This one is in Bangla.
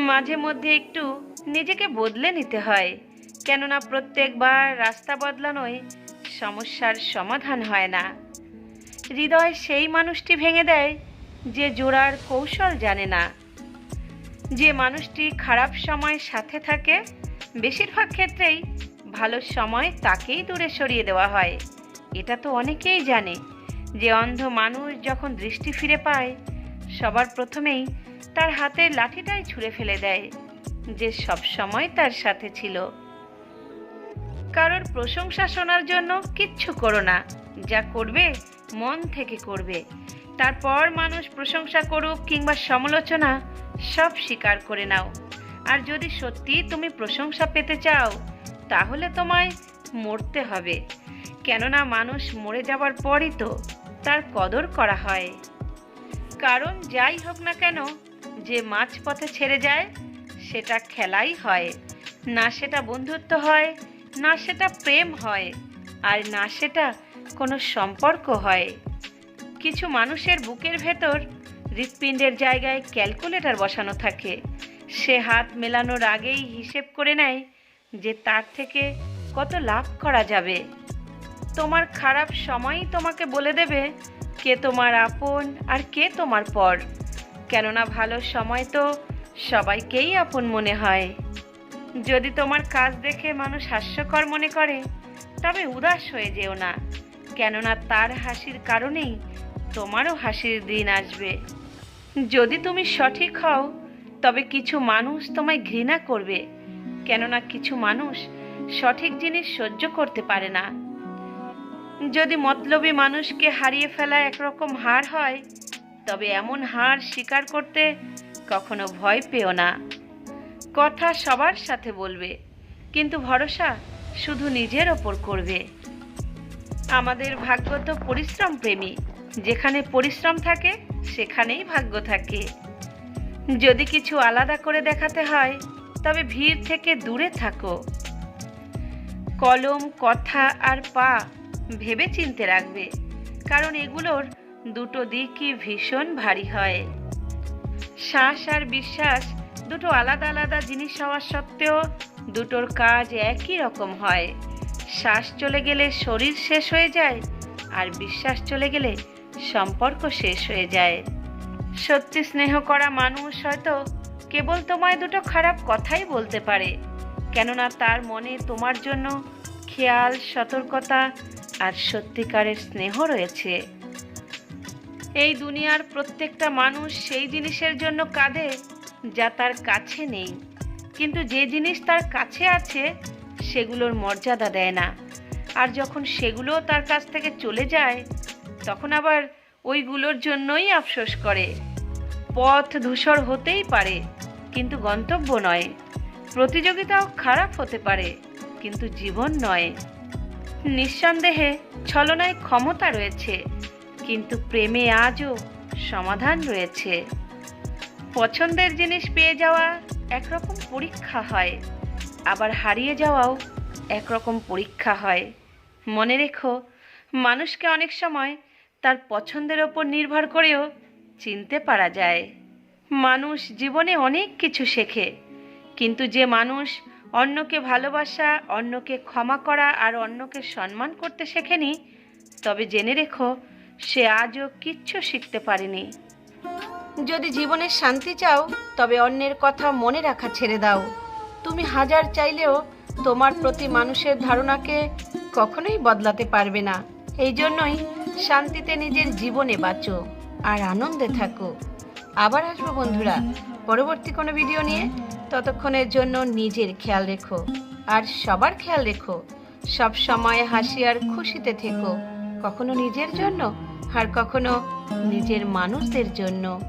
মাঝে মধ্যে একটু নিজেকে বদলে নিতে হয়। কেননা প্রত্যেকবার রাস্তা বদলানোয় সমস্যার সমাধান হয় না। হৃদয় সেই মানুষটি ভেঙে দেয় যে জোড়ার কৌশল জানে না। যে মানুষটি খারাপ সময় সাথে থাকে, বেশিরভাগ ক্ষেত্রেই ভালো সময় তাকেই দূরে সরিয়ে দেওয়া হয়। এটা তো অনেকেই জানে যে অন্ধ মানুষ যখন দৃষ্টি ফিরে পায় সবার প্রথমেই তার হাতের লাঠিটাই ছুঁড়ে ফেলে দেয়, যে সব সময় তার সাথে ছিল। কারোর প্রশংসা শোনার জন্য কিচ্ছু করো না, যা করবে মন থেকে করবে। তারপর মানুষ প্রশংসা করুক কিংবা সমালোচনা, সব স্বীকার করে নাও। আর যদি সত্যি তুমি প্রশংসা পেতে চাও, তাহলে তোমায় মরতে হবে। কেননা মানুষ মরে যাবার পরই তো তার কদর করা হয়। কারণ যাই হোক না কেন, যে মাছ পথে ছেড়ে যায়, সেটা খেলাই হয়। না সেটা বন্ধুত্ব হয়, না সেটা প্রেম হয়, আর না সেটা কোনো সম্পর্ক হয়। কিছু মানুষের বুকের ভেতর হৃৎপিণ্ডের জায়গায় ক্যালকুলেটর বসানো থাকে। সে হাত মেলানোর আগেই হিসেব করে নেয় যে তার থেকে কত লাভ করা যাবে। তোমার খারাপ সময়ই তোমাকে বলে দেবে কে তোমার আপন আর কে তোমার পর? কেননা ভালো সময় তো সবাইকেই আপন মনে হয়। যদি তোমার কাজ দেখে মানুষ হাস্যকর মনে করে, তবে উদাস হয়ে যেও না। কেননা তার হাসির কারণেই তোমারও হাসির দিন আসবে। যদি তুমি সঠিক হও, তবে কিছু মানুষ তোমায় ঘৃণা করবে। কেননা কিছু মানুষ সঠিক জিনিস সহ্য করতে পারে না। যদি মতলবী মানুষকে হারিয়ে ফেলা একরকম হার হয়, তবে এমন হার স্বীকার করতে কখনো ভয় পেও না। কথা সবার সাথে বলবে, কিন্তু ভরসা শুধু নিজের ওপর করবে। আমাদের ভাগ্য তো পরিশ্রম প্রেমী, যেখানে পরিশ্রম থাকে, সেখানেই ভাগ্য থাকে। যদি কিছু আলাদা করে দেখাতে হয়, তবে ভিড় থেকে দূরে থাকো। কলম, কথা আর পা ভেবে চিনতে রাখবে, কারণ এগুলোর দুটো দিকই ভীষণ ভারী হয়। শ্বাস আর বিশ্বাস দুটো আলাদা আলাদা জিনিস হওয়া সত্ত্বেও দুটোর কাজ একই রকম হয়। শ্বাস চলে গেলে শরীর শেষ হয়ে যায় আর বিশ্বাস চলে গেলে সম্পর্ক শেষ হয়ে যায়। সত্যি স্নেহ করা মানুষ হয়তো কেবল তোমায় দুটো খারাপ কথাই বলতে পারে, কেননা তার মনে তোমার জন্য খেয়াল, সতর্কতা আর সত্যিকারের স্নেহ রয়েছে। এই দুনিয়ার প্রত্যেকটা মানুষ সেই জিনিসের জন্য কাঁদে যা তার কাছে নেই। কিন্তু যে জিনিস তার কাছে আছে, সেগুলোর মর্যাদা দেয় না। আর যখন সেগুলো তার কাছ থেকে চলে যায়, তখন আবার ওইগুলোর জন্যই আফসোস করে। পথ ধূসর হতেই পারে, কিন্তু গন্তব্য নয়। প্রতিযোগিতাও খারাপ হতে পারে, কিন্তু জীবন নয়। নিঃসন্দেহে ছলনায় ক্ষমতা রয়েছে, কিন্তু প্রেমে আজও সমাধান রয়েছে। পছন্দের জিনিস পেয়ে যাওয়া একরকম পরীক্ষা হয়, আবার হারিয়ে যাওয়াও একরকম পরীক্ষা হয়। মনে রেখো, মানুষকে অনেক সময় তার পছন্দের ওপর নির্ভর করেও চিনতে পারা যায়। মানুষ জীবনে অনেক কিছু শেখে, কিন্তু যে মানুষ অন্যকে ভালোবাসা, অন্যকে ক্ষমা করা আর অন্যকে সম্মান করতে শেখেনি, তবে জেনে রেখো, সে আজও কিচ্ছু শিখতে পারেনি। যদি জীবনের শান্তি চাও, তবে অন্যের কথা মনে রাখা ছেড়ে দাও। তুমি হাজার চাইলেও তোমার প্রতি মানুষের ধারণাকে কখনোই বদলাতে পারবে না। এই জন্যই শান্তিতে নিজের জীবনে বাঁচো আর আনন্দে থাকো। আবার আসব বন্ধুরা। পরবর্তী কোনো ভিডিও নিয়ে ততক্ষণের জন্য নিজের খেয়াল রেখো আর সবার খেয়াল রেখো। সব সময় হাসি আর খুশিতে থেকো। কখনো নিজের জন্য আর কখনো নিজের মানুষদের জন্য।